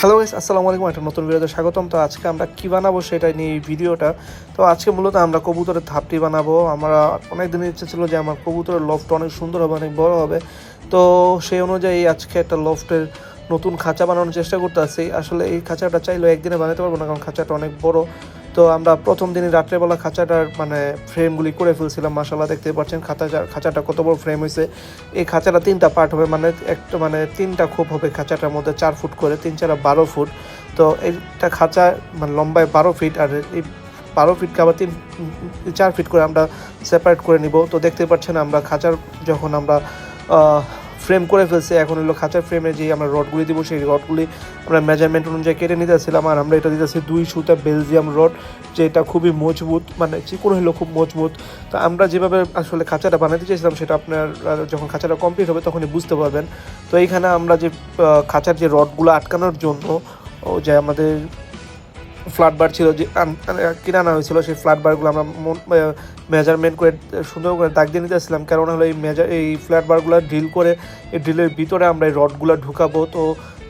Hello guys আসসালামু আলাইকুম, একটা নতুন ভিডিওতে স্বাগতম। তো আজকে আমরা কী বানাবো সেটা নিয়ে এই ভিডিওটা। তো আজকে মূলত আমরা কবুতরের ধাপটি বানাবো। আমরা অনেক দিনের ইচ্ছে ছিল যে আমার কবুতরের লফট অনেক সুন্দর হবে, অনেক বড় হবে। তো সেই অনুযায়ী আজকে একটা লফটের নতুন খাঁচা বানানোর চেষ্টা করতে আসি আসলে এই খাঁচাটা চাইলেও একদিনে বানাতে পারব না, কারণ খাঁচাটা অনেক বড়। তো আমরা প্রথম দিনই রাত্রেবেলা খাঁচাটার মানে ফ্রেমগুলি করে ফেলছিলাম মাসাল্লাহ দেখতে পাচ্ছেন খাঁচা খাঁচাটা কত বড় ফ্রেম হয়েছে এই খাঁচাটা তিনটা পার্ট হবে মানে একটা মানে তিনটা খোপ হবে খাঁচাটার মধ্যে, চার ফুট করে, তিন চারা বারো ফুট। তো এইটা খাঁচা মানে লম্বায় বারো ফিট আর এই বারো ফিটকে আবার তিন, চার ফিট করে আমরা সেপারেট করে নিব। তো দেখতে পাচ্ছেন আমরা খাঁচার, যখন আমরা ফ্রেম করে ফেলছে। এখন হলো খাঁচার ফ্রেমে যে আমরা রডগুলি দিব, সেই রডগুলি আমরা মেজারমেন্ট অনুযায়ী কেটে নিতেছিলাম আর আমরা এটা দিতেছি দুই সুতা বেলজিয়াম রড যেটা খুবই মজবুত মানে চিকন হলো খুব মজবুত। তো আমরা যেভাবে আসলে খাঁচাটা বানাতে চেয়েছিলাম, সেটা আপনার যখন খাঁচাটা কমপ্লিট হবে তখনই বুঝতে পারবেন। তো এইখানে আমরা যে খাঁচার যে রডগুলো আটকানোর জন্য, ও যে আমাদের ফ্ল্যাট বার ছিল যে কিনে আনা হয়েছিল, সেই ফ্ল্যাট বারগুলো আমরা মেজারমেন্ট করে সুন্দর করে দাগ দিয়ে নিতেছিলাম কারণ হলো এই মেজার এই ফ্ল্যাট বারগুলো ড্রিল করে, এই ড্রিলের ভিতরে আমরা এই রডগুলো ঢুকাবো। তো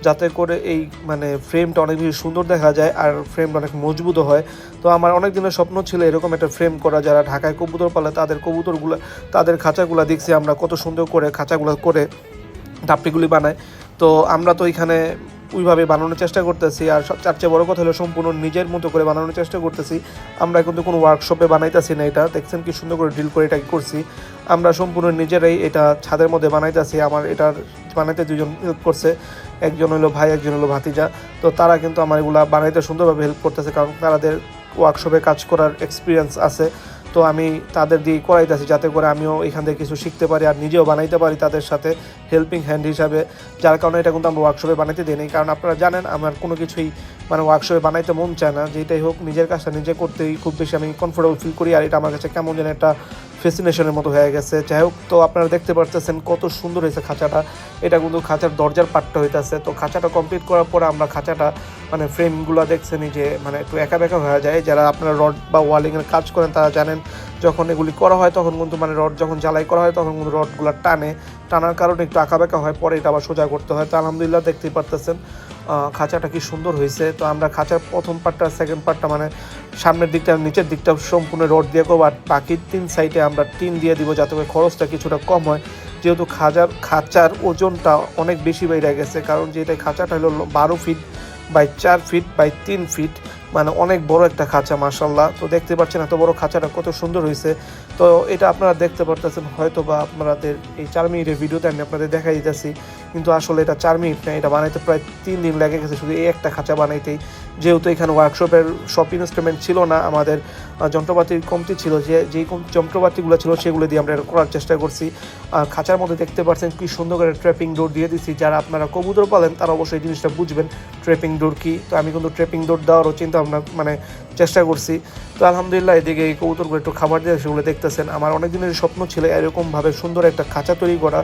যাতে করে এই মানে ফ্রেমটা অনেক বেশি সুন্দর দেখা যায় আর ফ্রেমটা অনেক মজবুতও হয়। তো আমার অনেক দিনের স্বপ্ন ছিল এরকম একটা ফ্রেম করা। যারা ঢাকায় কবুতর পালে, তাদের কবুতরগুলো তাদের খাঁচাগুলো দেখছি আমরা কত সুন্দর করে খাঁচাগুলো করে ডাপটিগুলি বানায়। তো আমরা তো এখানে ওইভাবে বানানোর চেষ্টা করতেছি। আর সব তার চেয়ে বড় কথা হলো সম্পূর্ণ নিজের মতো করে বানানোর চেষ্টা করতেছি। আমরা কিন্তু কোনো ওয়ার্কশপে বানাইতেছি না এটা। দেখছেন কি সুন্দর করে ড্রিল করে এটা করছি। আমরা সম্পূর্ণ নিজেরাই এটা ছাদের মধ্যে বানাইতেছি। আমার এটার বানাইতে দুজন হেল্প করছে। একজন হলো ভাই, একজন হলো ভাতিজা। তো তারা কিন্তু আমার এগুলা বানাইতে সুন্দরভাবে হেল্প করতেছে। কারণ তাদের ওয়ার্কশপে কাজ করার এক্সপিরিয়েন্স আছে। তো আমি তাদের দিয়ে করাইতেছি, যাতে করে আমিও এখান থেকে কিছু শিখতে পারি আর নিজেও বানাইতে পারি তাদের সাথে হেল্পিং হ্যান্ড হিসাবে, যার কারণে এটা কিন্তু আমরা ওয়ার্কশপে বানাইতে দিই কারণ আপনারা জানেন, আমার কোনো কিছুই মানে ওয়ার্কশপে বানাইতে মন চায় না যেটাই হোক, নিজের কাজটা নিজে করতেই খুব বেশি আমি কমফোর্টেবল ফিল করি, আর এটা আমার কাছে কেমন যেন একটা ফেসিনেশনের মতো হয়ে গেছে। যাই হোক, তো আপনারা দেখতে পারতেছেন কত সুন্দর হয়েছে খাঁচাটা। এটা কিন্তু খাঁচার দরজার পাটটা হইতেছে। তো খাঁচাটা কমপ্লিট করার পরে আমরা খাঁচাটা মানে ফ্রেমগুলো দেখছেনই যে মানে একটু একা বেঁকা হয়ে যায়। যারা আপনারা রড বা ওয়ালিংয়ের কাজ করেন, তারা জানেন, যখন এগুলি করা হয়, তখন কিন্তু মানে রড যখন জ্বালাই করা হয়, তখন কিন্তু রডগুলো টানে। টানার কারণে একটু আঁকা বেঁকা হয়, পরে এটা আবার সোজা করতে হয়। তো আলহামদুলিল্লাহ দেখতেই পারতেছেন। খাঁচাটা কি সুন্দর হয়েছে। তো আমরা খাঁচার প্রথম পার্টটা সেকেন্ড পার্টটা মানে সামনের দিকটা, নিচের দিকটা সম্পূর্ণ রড দিয়ে করব। আর বাকি তিন সাইডে আমরা টিন দিয়ে দিব যাতে করে খরচটা কিছুটা কম হয়। যেহেতু খাঁচার খাঁচার ওজনটা অনেক বেশি বেড়ে গেছে, কারণ যেটা খাঁচাটা হলো বারো ফিট বাই চার ফিট বাই তিন ফিট মানে অনেক বড় একটা খাঁচা মার্শাল্লাহ তো দেখতে পাচ্ছেন এত বড় খাঁচাটা কত সুন্দর হয়েছে। তো এটা আপনারা দেখতে পারতেছেন হয়তো বা আপনাদের এই চার মিনিটের ভিডিওতে আমি আপনাদের দেখাই দিতেছি। কিন্তু আসলে এটা চার মিনিট না এটা বানাইতে প্রায় তিন দিন লেগে গেছে, শুধু এই একটা খাঁচা বানাইতেই। যেহেতু এখানে ওয়ার্কশপের সব ইনস্ট্রুমেন্ট ছিল না, আমাদের যন্ত্রপাতির কমতি ছিল, যে, যেই যন্ত্রপাতিগুলো ছিল সেগুলো দিয়ে আমরা করার চেষ্টা করছি। আর খাঁচার মধ্যে দেখতে পাচ্ছেন কি সুন্দর করে ট্র্যাপিং ডোর দিয়ে দিচ্ছি যারা আপনারা কবুতর পালেন তারা অবশ্যই জিনিসটা বুঝবেন ট্র্যাপিং ডোর কি? তো আমি কিন্তু ট্র্যাপিং ডোর দেওয়ারও চিন্তা ভাবনা মানে চেষ্টা করছি। তো আলহামদুলিল্লাহ এদিকে এই কবুতরগুলো একটু খাবার দিয়ে, সেগুলো দেখতেছেন। আমার অনেক দিনের স্বপ্ন ছিল এরকমভাবে সুন্দর একটা খাঁচা তৈরি করা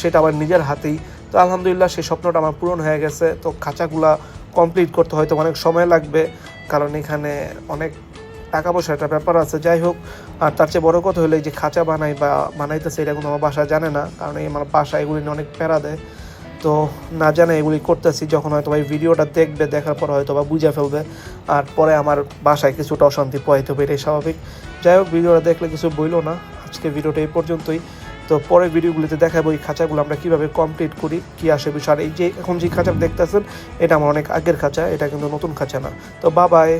সেটা আমার নিজের হাতেই। তো আলহামদুলিল্লাহ সেই স্বপ্নটা আমার পূরণ হয়ে গেছে। তো খাঁচাগুলা কমপ্লিট করতে হয়তো অনেক সময় লাগবে, কারণ এখানে অনেক টাকা পয়সার একটা ব্যাপার আছে। যাই হোক, আর তার চেয়ে বড় কথা হলো যে খাঁচা বানাই বা বানাইতেছে, এটা কিন্তু আমার বাসা জানে না। কারণ এই আমার বাসা এগুলি অনেক প্যারা দেয়। তো না জানে এগুলি করতেছি, যখন হয়তো এই ভিডিওটা দেখবে, দেখার পর হয়তো বা বুঝে ফেলবে। আর পরে আমার বাসায় কিছুটা অশান্তি পোয়াইতে হবে এটাই স্বাভাবিক। যাই হোক, ভিডিওটা দেখলে কিছু বইলো না। আজকে ভিডিওটা এই পর্যন্তই। তো পরের ভিডিওগুলিতে দেখাবো এই খাঁচাগুলো আমরা কীভাবে কমপ্লিট করি, কী আসে বিষয়। আর এই যে এখন যে খাঁচা দেখতেছেন, এটা আমার অনেক আগের খাঁচা, এটা কিন্তু নতুন খাঁচা না। তো বা বাই